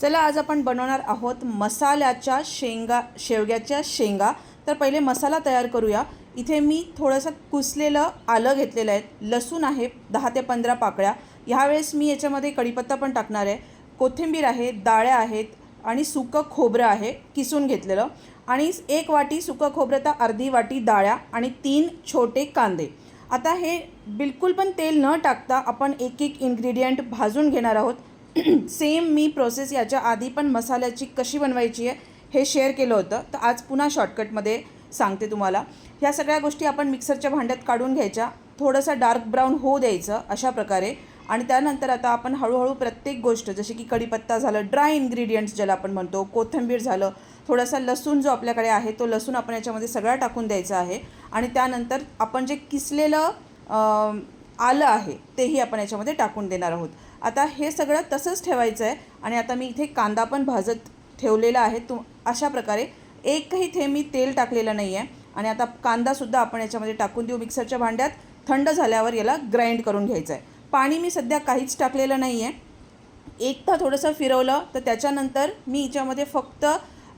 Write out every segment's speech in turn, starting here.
चला आज आपण बनवणार आहोत मसाल्याच्या शेंगा शेवग्याच्या शेंगा. तर पहिले मसाला तयार करूया. इथे मी थोडंसं कुसलेलं आलं घेतलेलं आहे. लसूण आहे दहा ते पंधरा पाकळ्या. ह्यावेळेस मी याच्यामध्ये कढीपत्ता पण टाकणार आहे. कोथिंबीर आहे डाळ्या आहेत आणि सुकं खोबरं आहे किसून घेतलेलं. आणि एक वाटी सुकं खोबरं तर अर्धी वाटी डाळ्या आणि तीन छोटे कांदे. आता हे बिलकुल पण तेल न टाकता आपण एक एक इन्ग्रेडियंट भाजून घेणार आहोत. सेम मी प्रोसेस याच्या आधी पण मसाल्याची कशी बनवायची आहे हे शेअर केलं होतं. तर आज पुन्हा शॉर्टकटमध्ये सांगते तुम्हाला. ह्या सगळ्या गोष्टी आपण मिक्सरच्या भांड्यात काढून घ्यायच्या. थोडंसं डार्क ब्राऊन होऊ द्यायचं अशा प्रकारे. आणि त्यानंतर आता आपण हळूहळू प्रत्येक गोष्ट जसे की कढीपत्ता झालं ड्राय इन्ग्रेडियंट्स ज्याला आपण म्हणतो कोथिंबीर झालं थोडासा लसूण जो आपल्याकडे आहे तो लसूण आपण याच्यामध्ये सगळा टाकून द्यायचा आहे. आणि त्यानंतर आपण जे किसलेलं आलं आहे तेही आपण याच्यामध्ये टाकून देणार आहोत. आता हे सगळं तसंच ठेवायचं आहे आणि आता मी इथे कांदा पण भाजत ठेवलेला आहे. तू अशा प्रकारे एकही थेंब मी तेल टाकलेलं नाही आहे आणि आता कांदासुद्धा आपण याच्यामध्ये टाकून देऊ मिक्सरच्या भांड्यात. थंड झाल्यावर याला ग्राइंड करून घ्यायचं आहे पाणी मी सध्या काहीच टाकलेलं नाही आहे एकदा थोडंसं फिरवलं तर त्याच्यानंतर मी याच्यामध्ये फक्त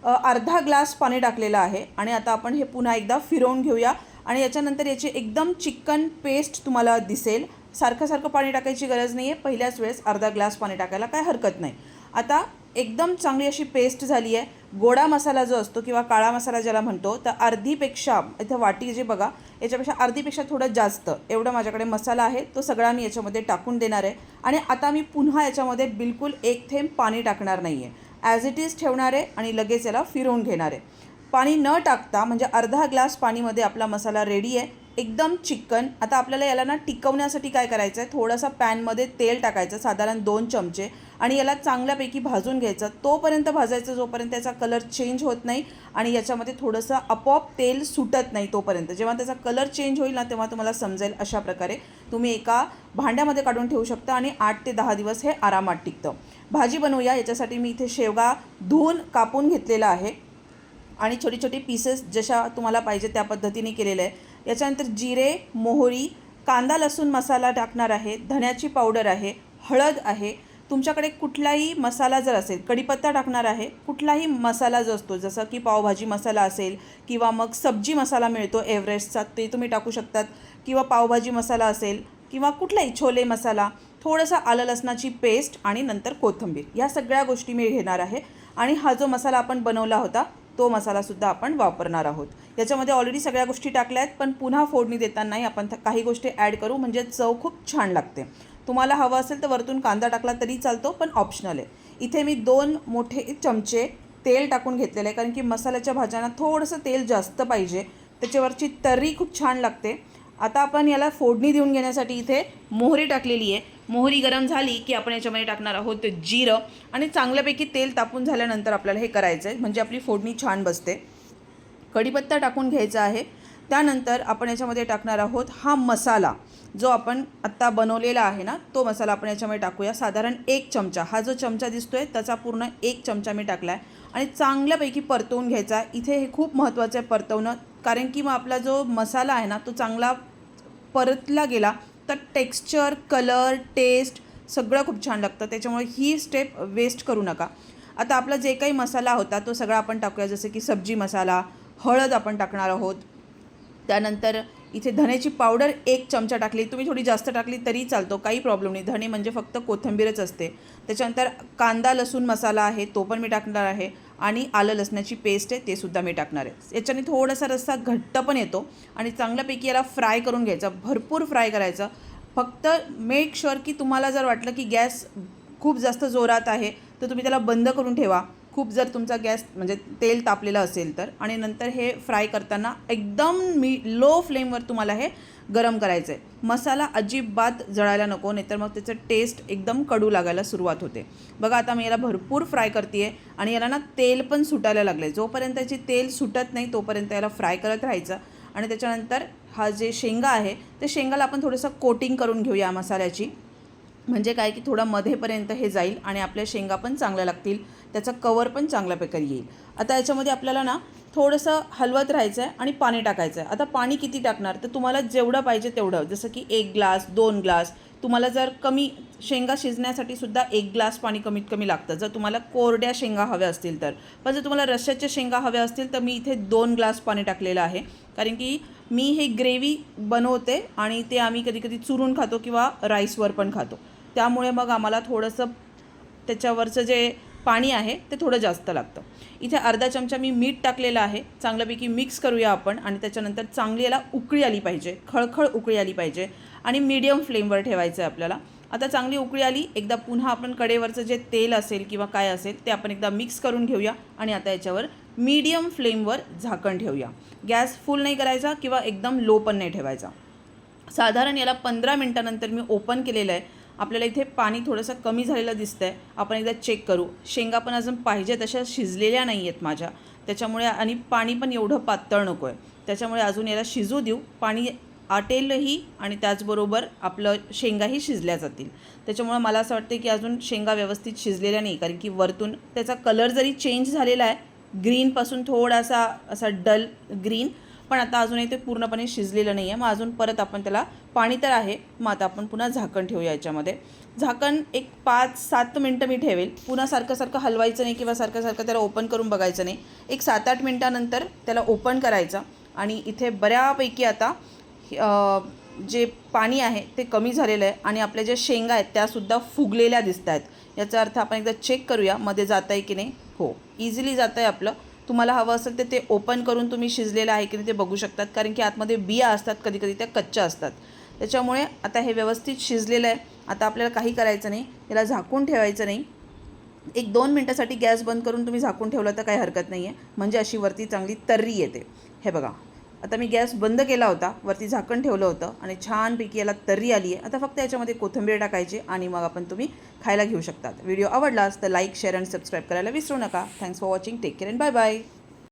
अर्धा ग्लास पाणी टाकलेलं आहे. आणि आता आपण हे पुन्हा एकदा फिरवून घेऊया. आणि याच्यानंतर याची एकदम चिकन पेस्ट तुम्हाला दिसेल. सारखं सारखं पाणी टाकायची गरज नाही आहे पहिल्याच वेळेस अर्धा ग्लास पाणी टाकायला काय हरकत नाही. आता एकदम चांगली अशी पेस्ट झाली आहे. गोडा मसाला जो असतो किंवा काळा मसाला ज्याला म्हणतो तर अर्धीपेक्षा इथं वाटी जे बघा याच्यापेक्षा अर्धीपेक्षा थोडं जास्त. एवढं माझ्याकडे मसाला आहे. तो सगळा मी याच्यामध्ये टाकून देणार आहे. आणि आता मी पुन्हा याच्यामध्ये बिलकुल एक थेंब पाणी टाकणार नाही आहे ॲज इट इज ठेवणार आहे आणि लगेच याला फिरवून घेणार आहे. पाणी न टाकता म्हणजे अर्धा ग्लास पाणीमध्ये आपला मसाला रेडी आहे. एकदम चिकन. आता आपल्याला याला ना टिकवण्यासाठी काय करायचं आहे थोडासा पॅनमध्ये तेल टाकायचं साधारण दोन चमचे. आणि याला चांगल्यापैकी भाजून घ्यायचं. तोपर्यंत भाजायचं जोपर्यंत त्याचा कलर चेंज होत नाही आणि याच्यामध्ये थोडंसं आपोआप तेल सुटत नाही तोपर्यंत. जेव्हा त्याचा कलर चेंज होईल ना तेव्हा तुम्हाला समजेल अशा प्रकारे. तुम्ही एका भांड्यामध्ये काढून ठेवू शकता आणि आठ ते दहा दिवस हे आरामात टिकतं. भाजी बनवूया. याच्यासाठी मी इथे शेवगा धुवून कापून घेतलेला आहे. आणि छोटी छोटी पीसेस जशा तुम्हाला पाहिजे त्या पद्धतीने केलेलं आहे. याच्यानंतर जिरे मोहरी कांदा लसूण मसाला टाकणार आहे धण्याची पावडर आहे हळद आहे. तुमच्याकडे कुठलाही मसाला जर असेल कढीपत्ता टाकणार आहे कुठलाही मसाला जो असतो जसं की पावभाजी मसाला असेल किंवा मग सब्जी मसाला मिळतो एव्हरेस्टचा ते तुम्ही टाकू शकतात. किंवा पावभाजी मसाला असेल किंवा कुठलाही छोले मसाला थोडंसं आलं लसणाची पेस्ट आणि नंतर कोथिंबीर या सगळ्या गोष्टी मी घेणार आहे. आणि हा जो मसाला आपण बनवला होता तो मसालासुद्धा आपण वापरणार आहोत. याच्यामध्ये ऑलरेडी सगळ्या गोष्टी टाकल्या आहेत पण पुन्हा फोडणी देतानाही आपण काही गोष्टी ॲड करू म्हणजे चव खूप छान लागते. तुम्हाला हवं असेल तर वरतून कांदा टाकला तरी चालतो पण ऑप्शनल आहे. इथे मी दोन मोठे चमचे तेल टाकून घेतलेलं आहे कारण की मसाल्याच्या भाज्यांना थोडंसं तेल जास्त पाहिजे. त्याच्यावरची तर्री खूप छान लागते. आता आपण याला फोडणी देऊन घेण्यासाठी इथे मोहरी टाकलेली आहे. मोहरी गरम झाली की आपण याच्यामध्ये टाकणार आहोत जिरं. आणि चांगल्यापैकी तेल तापून झाल्यानंतर आपल्याला हे करायचं आहे म्हणजे आपली फोडणी छान बसते. कढीपत्ता टाकून घ्यायचा आहे. त्यानंतर आपण याच्यामध्ये टाकणार आहोत हा मसाला. जो आपण आत्ता बनवलेला आहे ना तो मसाला आपण याच्यामध्ये टाकूया. साधारण एक चमचा. हा जो चमचा दिसतो आहे त्याचा पूर्ण एक चमचा मी टाकला आहे आणि चांगल्यापैकी परतवून घ्यायचा. आहे इथे हे खूप महत्त्वाचं आहे परतवणं. कारण की मग आपला जो मसाला आहे ना तो चांगला परतला गेला तर टेक्स्चर कलर टेस्ट सगळं खूप छान लागतं. त्याच्यामुळे ही स्टेप वेस्ट करू नका. आता आपला जे काही मसाला होता तो सगळा आपण टाकूया. जसं की सब्जी मसाला हळद आपण टाकणार आहोत. त्यानंतर इथे धण्याची पावडर एक चमचा टाकली. तुम्ही थोडी जास्त टाकली तरी चालतो काही प्रॉब्लेम नाही. धणे म्हणजे फक्त कोथिंबीरच असते. त्याच्यानंतर कांदा लसूण मसाला आहे तो पण मी टाकणार आहे. आणि आलं लसणाची पेस्ट आहे ते सुद्धा मी टाकणार आहे. याच्याने थोडासा रस्सा घट्ट पण येतो आणि चांगल्यापैकी याला फ्राय करून घ्यायचा. भरपूर फ्राय करायचं. फक्त मेक शुअर की तुम्हाला जर वाटलं की गॅस खूप जास्त जोरात आहे तर तुम्ही त्याला बंद करून ठेवा. खूप जर तुमचा गॅस म्हणजे तेल तापलेलं असेल तर. आणि नंतर हे फ्राय करताना एकदम मी लो फ्लेमवर तुम्हाला हे गरम करायचं आहे मसाला अजिबात जळायला नको नाहीतर मग त्याचं टेस्ट एकदम कडू लागायला सुरुवात होते. बघा आता मी याला भरपूर फ्राय करते आहे आणि याला ना तेल पण सुटायला लागलं आहे जोपर्यंत याची तेल सुटत नाही तोपर्यंत याला फ्राय करत राहायचं. आणि त्याच्यानंतर हा जे शेंगा आहे ते शेंगाला आपण थोडंसं कोटिंग करून घेऊ या मसाल्याची. म्हणजे काय की थोडा मध्येपर्यंत हे जाईल आणि आपल्या शेंगा पण चांगल्या लागतील. त्याचा कवर पण चांगल्या प्रकारे येईल. आता याच्यामध्ये आपल्याला ना थोडंसं हलवत राहायचं आहे आणि पाणी टाकायचं आहे आता पाणी किती टाकणार? तर तुम्हाला जेवढं पाहिजे तेवढं. जसं की एक ग्लास दोन ग्लास. तुम्हाला जर कमी शेंगा शिजण्यासाठी सुद्धा एक ग्लास पाणी कमीत कमी लागतं. जर तुम्हाला कोरड्या शेंगा हव्या असतील तर. पण जर तुम्हाला रश्श्याच्या शेंगा हव्या असतील तर मी इथे दोन ग्लास पाणी टाकलेलं आहे. कारण की मी हे ग्रेव्ही बनवते आणि ते आम्ही कधीकधी चुरून खातो किंवा राईसवर पण खातो. त्यामुळे मग आम्हाला थोडंसं त्याच्यावरचं जे पाणी आहे ते थोडं जास्त लागतं. इथे अर्धा चमचा मी मीठ टाकलेलं आहे. चांगल्यापैकी मिक्स करूया आपण आणि त्याच्यानंतर चांगली याला उकळी आली पाहिजे. खळखळ उकळी आली पाहिजे आणि मीडियम फ्लेमवर ठेवायचं आहे आपल्याला. आता चांगली उकळी आली एकदा पुन्हा आपण कडेवरचं जे तेल असेल किंवा काय असेल ते आपण एकदा मिक्स करून घेऊया आणि आता याच्यावर मीडियम फ्लेमवर झाकण ठेवूया. गॅस फुल नाही करायचा किंवा एकदम लो पण नाही ठेवायचा. साधारण याला पंधरा मिनटानंतर मी ओपन केलेलं आहे. आपल्याला इथे पाणी थोडंसं कमी झालेलं दिसतं आहे आपण एकदा चेक करू. शेंगा पण अजून पाहिजे तशा शिजलेल्या नाही आहेत माझ्या. त्याच्यामुळे आणि पाणी पण एवढं पातळ नको आहे त्याच्यामुळे अजून याला शिजू देऊ. पाणी आटेलही आणि त्याचबरोबर आपलं शेंगाही शिजल्या जातील. त्याच्यामुळं मला असं वाटतं की अजून शेंगा व्यवस्थित शिजलेल्या नाही. कारण की वरतून त्याचा कलर जरी चेंज झालेला आहे ग्रीनपासून थोडासा असा डल ग्रीन पण आता अजूनही ते पूर्णपणे शिजलेलं नाही आहे मग अजून परत आपण त्याला पाणी तर आहे. मग आता आपण पुन्हा झाकण ठेवूया याच्यामध्ये. झाकण एक पाच सात मिनटं मी ठेवेल. पुन्हा सारखं सारखं हलवायचं नाही किंवा सारखं सारखं त्याला ओपन करून बघायचं नाही. एक सात आठ मिनटानंतर त्याला ओपन करायचं आणि इथे बऱ्यापैकी आता जे पाणी आहे ते कमी झालेलं आहे आणि आपल्या ज्या शेंगा आहेत त्यासुद्धा फुगलेल्या दिसत आहेत याचा अर्थ आपण एकदा चेक करूया मध्ये जात आहे की नाही? हो इझिली जातं आहे आपलं. तुम्हाला हवं असेल तर ते ओपन करून तुम्ही शिजलेलं आहे की नाही ते बघू शकतात. कारण की आतमध्ये बिया असतात कधी कधी त्या कच्च्या असतात. त्याच्यामुळे आता हे व्यवस्थित शिजलेलं आहे. आता आपल्याला काही करायचं नाही. याला झाकून ठेवायचं नाही. एक दोन मिनटासाठी गॅस बंद करून तुम्ही झाकून ठेवलं तर काही हरकत नाही आहे म्हणजे अशी वरती चांगली तर्री येते. हे बघा. आता मी गॅस बंद केला होता वरती झाकण ठेवलं होतं आणि छानपैकी याला तर्री आली आहे. आता फक्त याच्यामध्ये कोथिंबीर टाकायची आणि मग आपण तुम्ही खायला घेऊ शकतात. व्हिडिओ आवडलास तर लाईक शेअर आणि सबस्क्राईब करायला विसरू नका. Thanks for watching take care and bye bye